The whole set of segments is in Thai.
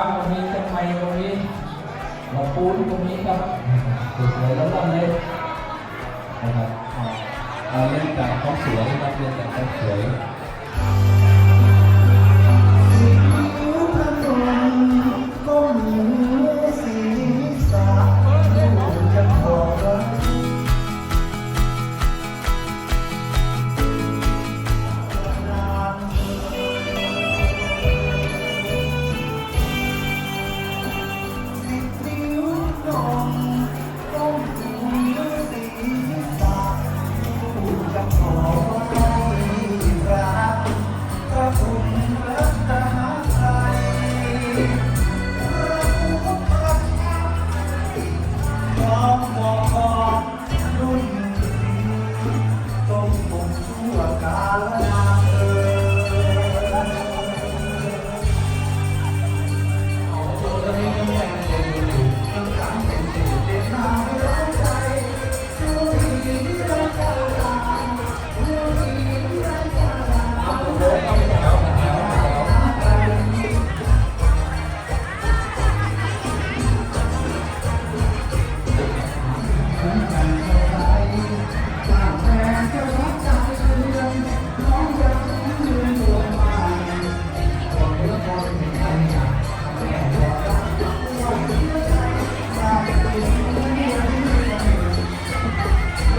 าตรงนี้ต้นไม้ตรงนี้หลัปูนตรงนี้ครับสวยๆแล้วล่ำเลยนะครับเล่นจากความสวยนะครับเล่นจากความสวย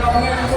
เ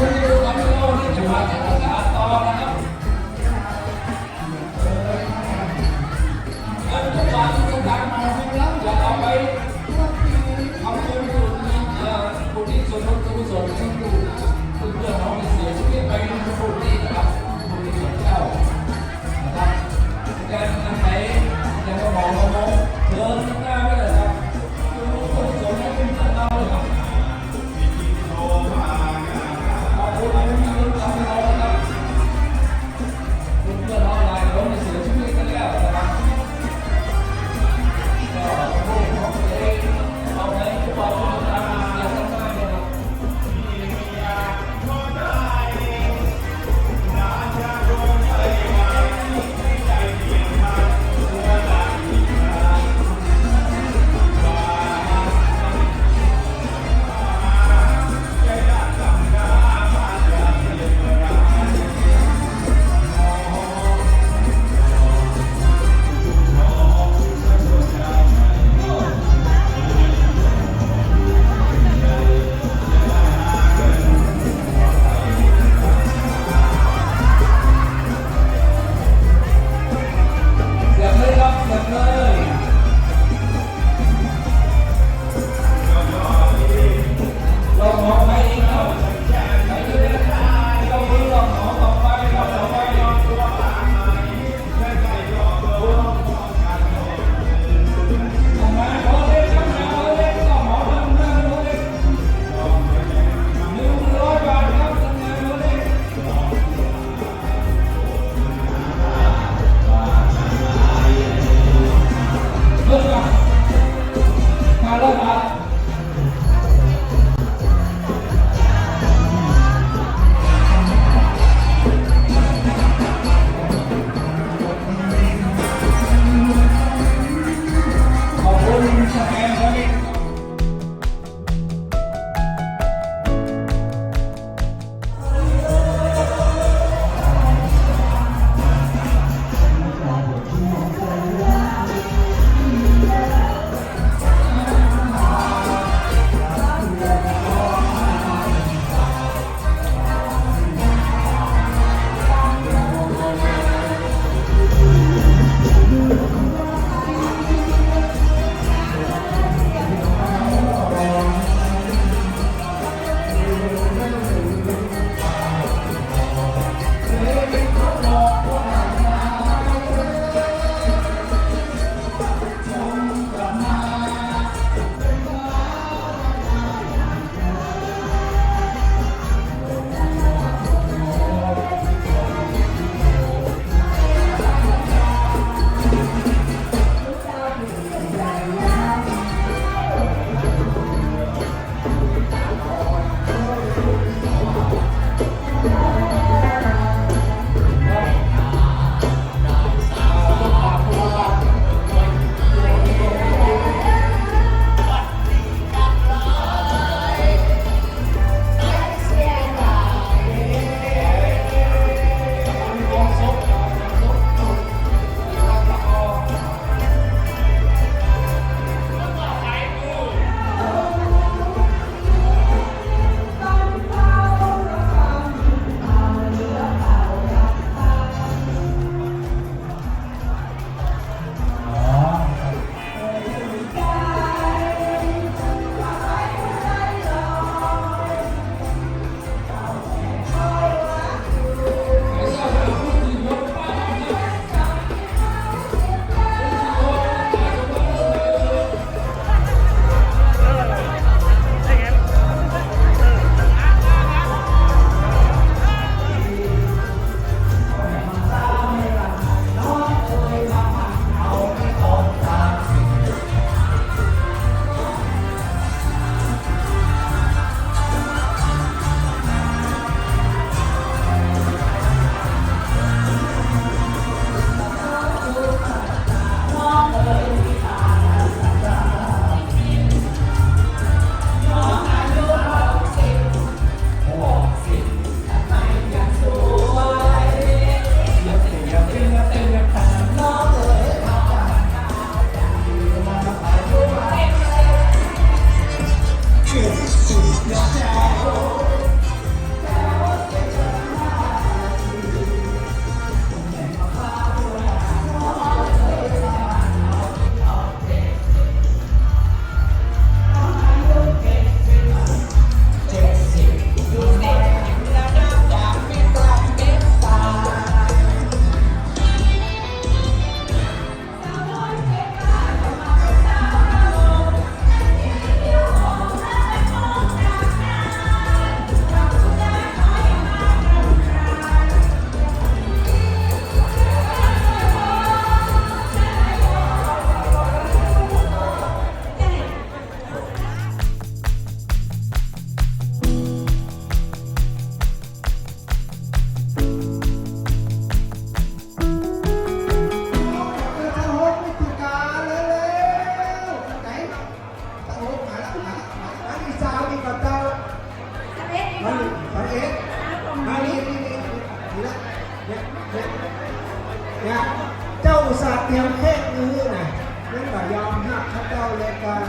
จ้าอุส่าห์เตรียมแค้นี้นะนั่นบบยอมหักข้าเจ้าเลยกัน